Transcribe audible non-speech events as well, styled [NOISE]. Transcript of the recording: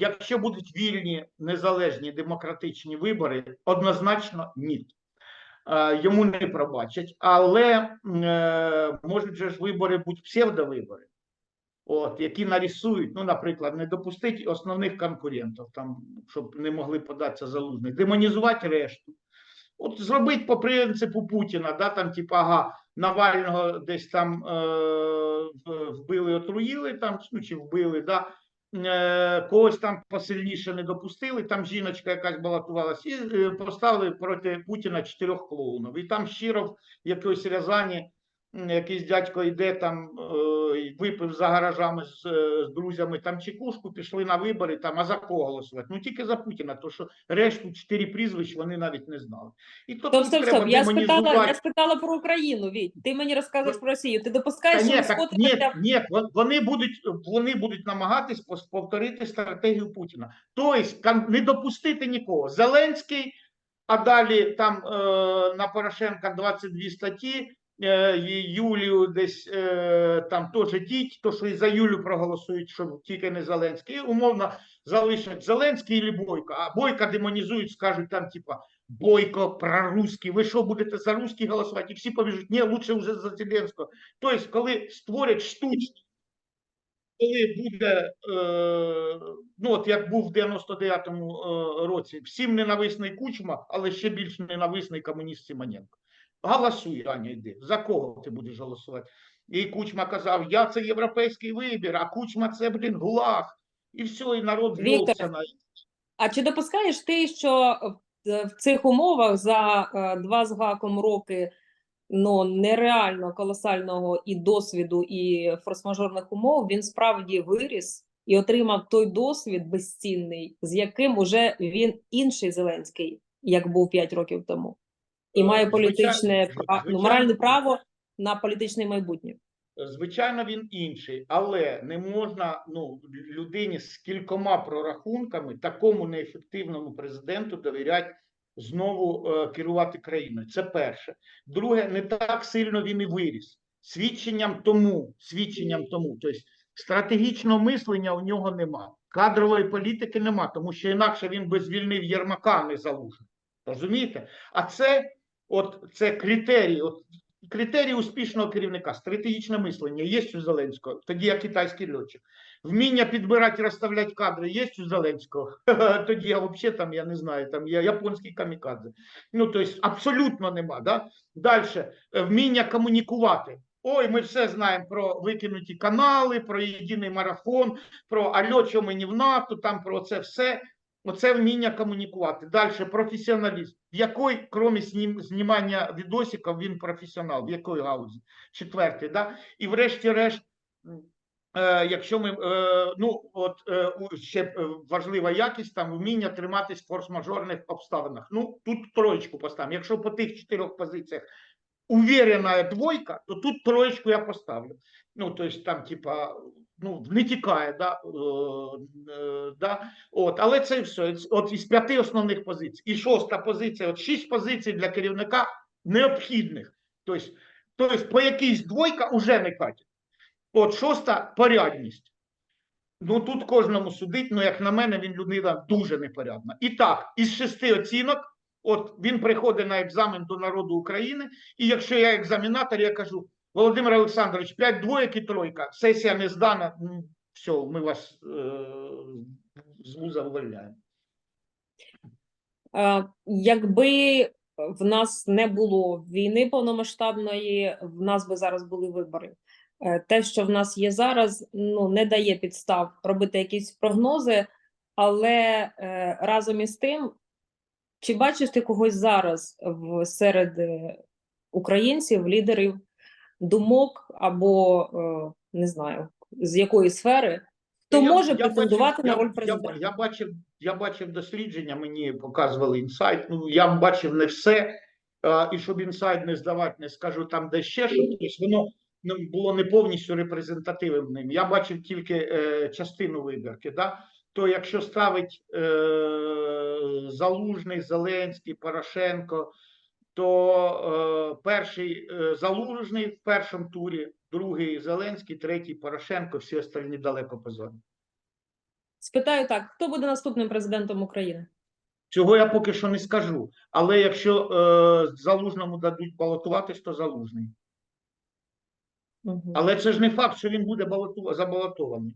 якщо будуть вільні, незалежні демократичні вибори, однозначно ні. Е, Йому не пробачать, але е, можуть же ж вибори бути псевдовибори, от, які нарисують, ну, наприклад, не допустити основних конкурентів, там, щоб не могли податися залужних, демонізувати решту. От зробити по принципу Путіна, да, там, типу, ага, Навального десь там е, вбили, отруїли, там, ну, чи вбили, да, когось там посильніше не допустили, там жіночка якась балотувалась, і е, поставили проти Путіна чотирьох клоунів. І там щиро в якоїсь Рязані якийсь дядько йде там, е, випив за гаражами з, е, з друзями там чекушку, пішли на вибори, там, а за кого голосувати? Ну тільки за Путіна, то що решту чотири прізвищ вони навіть не знали. І то Стоп, стоп, треба стоп. Я спитала, я спитала про Україну. Віть, ти мені розказуєш про Росію. Ти допускаєш, що ні, так, ні, ні, вони будуть, вони будуть намагатись повторити стратегію Путіна. Тобто не допустити нікого. Зеленський, а далі там е, на Порошенка 22 статті, Юлію десь е, там теж тіть, то що і за Юлю проголосують, що тільки не Зеленський. І умовно залишать Зеленський і Бойко, а Бойка демонізують, скажуть там, типа, Бойко прорусський, ви що будете за русський голосувати? І всі побіжуть, ні, лучше вже за Зеленського. Тобто, коли створять штучно, коли буде, е, ну от як був в 99-му е, році, всім ненависний Кучма, але ще більш ненависний комуніст Симоненко. Голосуй, Аня, йди. За кого ти будеш голосувати? І Кучма казав, я це європейський вибір, а Кучма це, блін, гулаг. І все, і народ ввівся на А чи допускаєш ти, що в- в цих умовах за е, два з гаком роки ну, нереально колосального і досвіду, і форс-мажорних умов він справді виріс і отримав той досвід безцінний, з яким уже він інший Зеленський, як був 5 років тому, і має політичне ну, звичайно. моральне право на політичне майбутнє. Звичайно, він інший, але не можна ну, людині з кількома прорахунками такому неефективному президенту довіряти знову е, керувати країною. Це перше. Друге, не так сильно він і виріс. Свідченням тому, свідченням тому, тобто стратегічного мислення у нього нема, кадрової політики нема, тому що інакше він би звільнив Єрмака не залужний. Розумієте? А це, от це критерій, от критерії успішного керівника, стратегічне мислення є у Зеленського, тоді я китайський льотчик. Вміння підбирати, розставляти кадри є у Зеленського, [LAUGHS] тоді я взагалі там, я не знаю, там я японський камікадзе. Ну, тобто, абсолютно нема. Да? Далі, вміння комунікувати. Ой, ми все знаємо про викинуті канали, про єдиний марафон, про альо, що мені в НАТО, там про це все. Оце вміння комунікувати. Далі професіоналізм. В якої, крім знім, знімання відосиків, він професіонал, в якої гаузі? Четвертий, да? І врешті-решт, е, якщо ми, е, ну, от е, ще е, важлива якість, там вміння триматись в форс-мажорних обставинах. Ну, тут троєчку поставимо. Якщо по тих чотирьох позиціях уверена двойка, то тут троєчку я поставлю. Ну, то есть там, типа, ну, не тікає, да, е, е, да, от, але це все. От із п'яти основних позицій. І шоста позиція, от шість позицій для керівника необхідних. Тобто, тобто по якійсь двойка вже не катить. От шоста порядність. Ну тут кожному судить, ну як на мене, він людина дуже непорядна. І так, із шести оцінок, от він приходить на екзамен до народу України, і якщо я екзамінатор, я кажу: Володимир Олександрович, п'ять двоєк і тройка, сесія не здана, все, ми вас е, з вуза вивольняємо. Е, Якби в нас не було війни повномасштабної, в нас би зараз були вибори. Е, Те, що в нас є зараз, ну не дає підстав робити якісь прогнози, але разом із тим, чи бачиш ти когось зараз в серед українців, лідерів думок або е, не знаю з якої сфери, хто Я- може я претендувати бачив- на роль президента? Я, я, бачив, я бачив дослідження, мені показували інсайт. Ну, я бачив не все. І щоб інсайт не здавати, не скажу там, де ще щось, тобто воно ну, було не повністю репрезентативним. Я бачив тільки е, частину вибірки. Да? То якщо ставить е, Залужний, Зеленський, Порошенко, то е, перший е, Залужний в першому турі, другий Зеленський, третій Порошенко, всі остальні далеко позаду. Спитаю так: хто буде наступним президентом України? Цього я поки що не скажу. Але якщо е, залужному дадуть балотуватись, то залужний. Мгм. Але це ж не факт, що він буде балоту- забалотований.